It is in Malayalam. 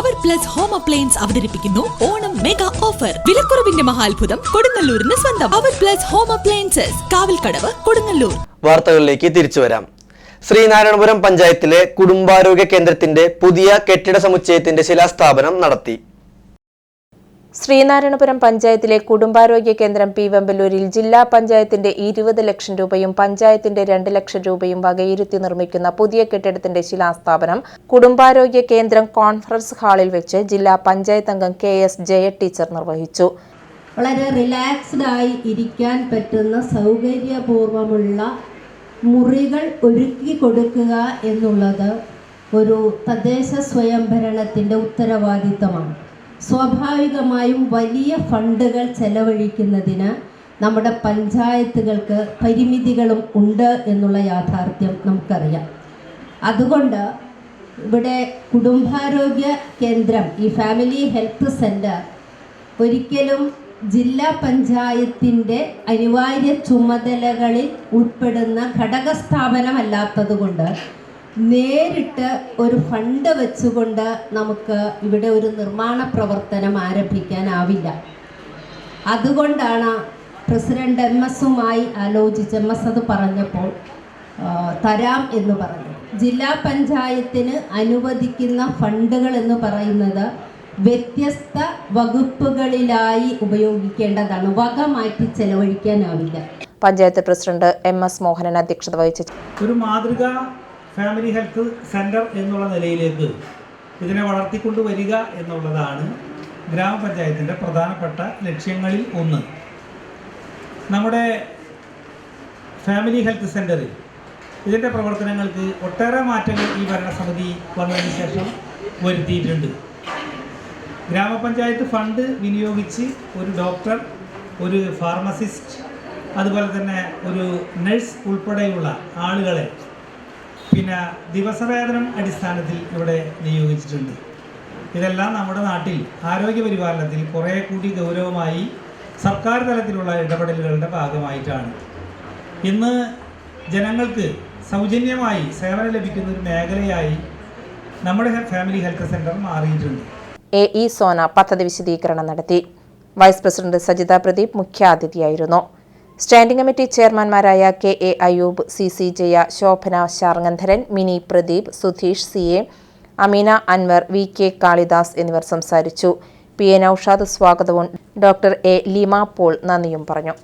പ്ലസ് ഹോം അപ്ലയൻസ് അവതരിപ്പിക്കുന്നു. ഓണം മെഗാ ഓഫർ വിലക്കുറവിന്റെ മഹാത്ഭുതം കൊടുങ്ങല്ലൂരിന് സ്വന്തം. Power plus home appliances Kavalkadavu Kodungallur. വാർത്തകളിലേക്ക് തിരിച്ചു വരാം. ശ്രീനാരായണപുരം പഞ്ചായത്തിലെ കുടുംബാരോഗ്യ കേന്ദ്രത്തിന്റെ പുതിയ കെട്ടിട സമുച്ചയത്തിന്റെ ശിലാസ്ഥാപനം നടത്തി. ശ്രീനാരായണപുരം പഞ്ചായത്തിലെ കുടുംബാരോഗ്യ കേന്ദ്രം പി വെമ്പലൂരിൽ ജില്ലാ പഞ്ചായത്തിന്റെ ഇരുപത് ലക്ഷം രൂപയും പഞ്ചായത്തിന്റെ രണ്ട് ലക്ഷം രൂപയും വകയിരുത്തി നിർമ്മിക്കുന്ന പുതിയ കെട്ടിടത്തിന്റെ ശിലാസ്ഥാപനം കുടുംബാരോഗ്യ കേന്ദ്രം കോൺഫറൻസ് ഹാളിൽ വെച്ച് ജില്ലാ പഞ്ചായത്ത് അംഗം കെ എസ് ജയ ടീച്ചർ നിർവഹിച്ചു. വളരെ റിലാക്സ്ഡ് ആയി ഇരിക്കാൻ പറ്റുന്ന സൗകര്യപൂർവമുള്ള മുറികൾ ഒരുക്കി കൊടുക്കുക എന്നുള്ളത് ഒരു തദ്ദേശ സ്വയംഭരണത്തിന്റെ ഉത്തരവാദിത്തമാണ്. സ്വാഭാവികമായും വലിയ ഫണ്ടുകൾ ചെലവഴിക്കുന്നതിന് നമ്മുടെ പഞ്ചായത്തുകൾക്ക് പരിമിതികളും ഉണ്ട് എന്നുള്ള യാഥാർത്ഥ്യം നമുക്കറിയാം. അതുകൊണ്ട് ഇവിടെ കുടുംബാരോഗ്യ കേന്ദ്രം ഈ ഫാമിലി ഹെൽത്ത് സെന്റർ ഒരിക്കലും ജില്ലാ പഞ്ചായത്തിന്റെ അനിവാര്യ ചുമതലകളിൽ ഉൾപ്പെടുന്ന ഘടക സ്ഥാപനമല്ലാത്തതുകൊണ്ട് നേരിട്ട് ഒരു ഫണ്ട് വെച്ചുകൊണ്ട് നമുക്ക് ഇവിടെ ഒരു നിർമ്മാണ പ്രവർത്തനം ആരംഭിക്കാനാവില്ല. അതുകൊണ്ടാണ് പ്രസിഡന്റ് എം എസുമായി ആലോചിച്ച് എം എസ് അത് പറഞ്ഞപ്പോൾ തരാം എന്ന് പറഞ്ഞു ജില്ലാ പഞ്ചായത്തിന് അനുവദിക്കുന്ന ഫണ്ടുകൾ എന്ന് പറയുന്നത് വ്യത്യസ്ത വകുപ്പുകളിലായി ഉപയോഗിക്കേണ്ടതാണ്. വക മാറ്റി ചെലവഴിക്കാനാവില്ല. Panchayat president M S Mohanan അധ്യക്ഷത വഹിച്ചു. ഒരു മാതൃക ഫാമിലി ഹെൽത്ത് സെന്റർ എന്നുള്ള നിലയിലേക്ക് ഇതിനെ വളർത്തിക്കൊണ്ടു വരിക എന്നുള്ളതാണ് ഗ്രാമപഞ്ചായത്തിന്റെ പ്രധാനപ്പെട്ട ലക്ഷ്യങ്ങളിൽ ഒന്ന്. നമ്മുടെ ഫാമിലി ഹെൽത്ത് സെന്ററിൽ ഇതിന്റെ പ്രവർത്തനങ്ങൾക്ക് ഒട്ടേറെ മാറ്റങ്ങൾ ഈ ഭരണസമിതി വന്നതിന് ശേഷം വരുത്തിയിട്ടുണ്ട്. ഗ്രാമപഞ്ചായത്ത് ഫണ്ട് വിനിയോഗിച്ച് ഒരു ഡോക്ടർ ഒരു ഫാർമസിസ്റ്റ് അതുപോലെ തന്നെ ഒരു നഴ്സ് ഉൾപ്പെടെയുള്ള ആളുകളെ പിന്നെ ദിവസവേതനം അടിസ്ഥാനത്തിൽ ഇവിടെ നിയോഗിച്ചിട്ടുണ്ട്. ഇതെല്ലാം നമ്മുടെ നാട്ടിൽ ആരോഗ്യ പരിപാലനത്തിൽ കുറേ കൂടി ഗൗരവമായി സർക്കാർ തലത്തിലുള്ള ഇടപെടലുകളുടെ ഭാഗമായിട്ടാണ്. ഇന്ന് ജനങ്ങൾക്ക് സൗജന്യമായി സേവനം ലഭിക്കുന്ന ഒരു മേഖലയായി നമ്മുടെ ഫാമിലി ഹെൽത്ത് സെന്റർ മാറിയിട്ടുണ്ട്. എ ഇ സോന പദ്ധതി വിശദീകരണം നടത്തി. വൈസ് പ്രസിഡന്റ് സജിത പ്രദീപ് മുഖ്യാതിഥിയായിരുന്നു. Standing committee ചെയർമാൻമാരായ K A Ayub C C Jaya Shobhana Sarngandharan Mini Pradeep Sudheesh C A Ameena Anvar V K Kalidas എന്നിവർ സംസാരിച്ചു. പി എ നൌഷാദ് സ്വാഗതവും ഡോക്ടർ എ ലീമ പോൾ നന്ദിയും പറഞ്ഞു.